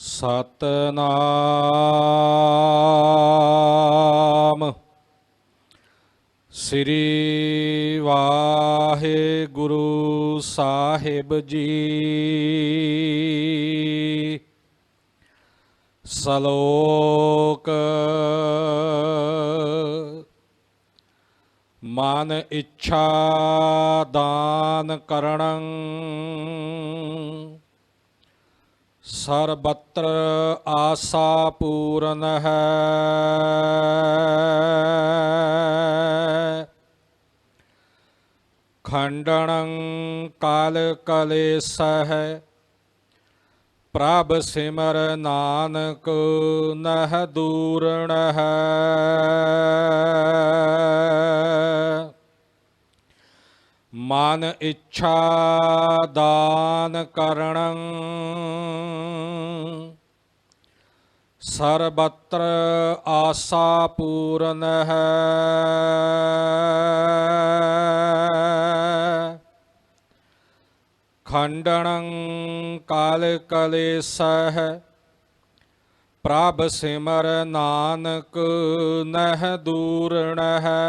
ਸਤਨਾਮ। ਸ੍ਰੀ ਵਾਹਿਗੁਰੂ ਸਾਹਿਬ ਜੀ। ਸ਼ਲੋਕ ਮਨ ਇੱਛਾ ਦਾਨ ਕਰਣੰ ਸਰਬਤਰ ਆਸਾ ਪੂਰਨ ਹੈ। ਖੰਡਣੰ ਕਾਲ ਕਲੇਸਹਿ ਪ੍ਰਭ ਸਿਮਰ ਨਾਨਕ ਨਹ ਦੂਰਣ ਹੈ ਇੱਛਾ ਦਾਨ ਕਰਣੰ। ਸਰਬਤਰ ਆਸਾ ਪੂਰਨ ਹੈ। ਖੰਡਣੰ ਕਾਲ ਕਲੇਸਹਿ, ਪ੍ਰਭ ਸਿਮਰ ਨਾਨਕ ਨਹ ਦੂਰਣ ਹੈ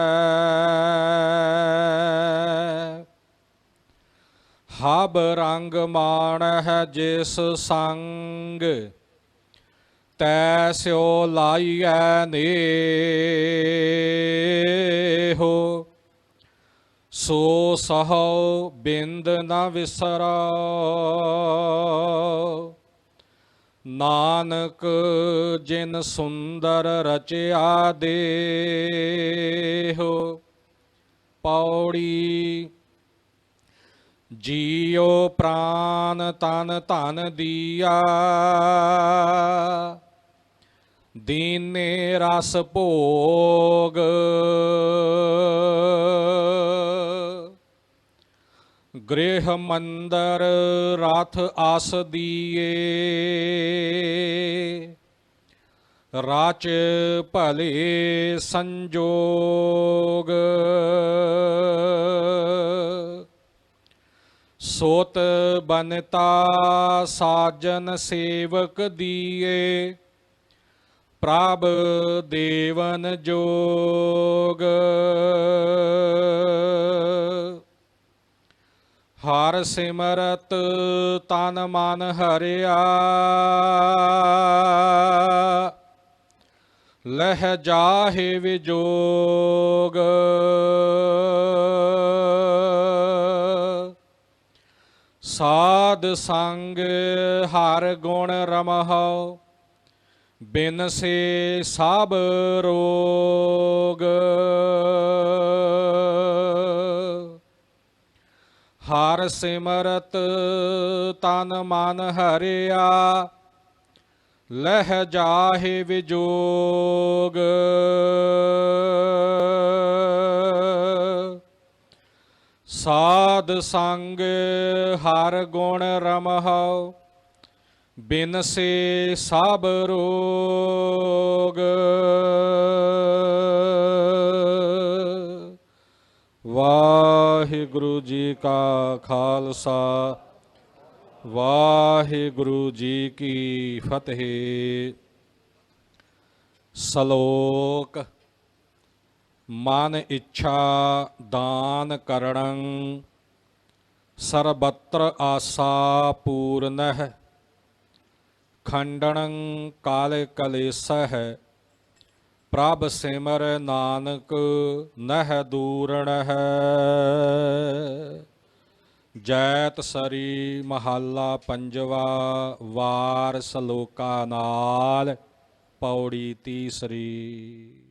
ਹਬ ਰੰਗ ਮਾਣ ਹੈ ਜਿਸ ਸੰਗ। ਤੈ ਸਿਓ ਲਾਈਐ ਨੇਹੋ। ਸੋ ਸਹਉ ਬਿੰਦ ਨ ਵਿਸਰਾ ਨਾਨਕ ਜਿਨ ਸੁੰਦਰ ਰਚਿਆ ਦੇਹੋ। ਪੌੜੀ ਜੀਉ ਪ੍ਰਾਨ ਤਨ ਧਨ ਦੀਆ। ਦੀਨੇ ਰਸ ਭੋਗ। ਗ੍ਰਹਿ ਮੰਦਰ ਰਥ ਆਸ ਦੀਏ। ਰਾਚ ਭਲੇ ਸੰਜੋਗ। ਸੋਤ ਬਨਤਾ ਸਾਜਨ ਸੇਵਕ ਦੀਏ, ਪ੍ਰਭ ਦੇਵਨ ਜੋਗ। ਹਰ ਸਿਮਰਤ ਤਨ ਮਨ ਹਰਿਆ, ਲਹਿ ਜਾਹੇ ਵਿਜੋਗ। ਸਾਧ ਸੰਗ ਹਰ ਗੁਣ ਰਮਹੁ, ਬਿਨ ਸੇ ਸਭ ਰੋਗ। ਹਰ ਸਿਮਰਤ ਤਨ ਮਨ ਹਰਿਆ, ਲਹਿ ਜਾਹੇ ਵਿਜੋਗ। ਸਾਧ ਸੰਗ ਹਰ ਗੁਣ ਰਮਹੁ, ਬਿਨ ਸੇ ਸਭ ਰੋਗ। ਵਾਹਿਗੁਰੂ ਜੀ ਕਾ ਖਾਲਸਾ, ਵਾਹਿਗੁਰੂ ਜੀ ਕੀ ਫਤਿਹ। ਸ਼ਲੋਕ ਮਨ ਇੱਛਾ ਦਾਨ ਕਰਣੰ, ਸਰਬਤਰ ਆਸਾ ਪੂਰਨਹਿ, ਖੰਡਣੰ ਕਾਲ ਕਲੇਸਹਿ, ਪ੍ਰਭ ਸਿਮਰ ਨਾਨਕ ਨਹ ਦੂਰਣ ਜੈਤ ਸਰੀ ਮਹੱਲਾ ਪੰਜਵਾ ਵਾਰ ਸਲੋਕਾ ਨਾਲ, ਪੌੜੀ ਤੀਸਰੀ।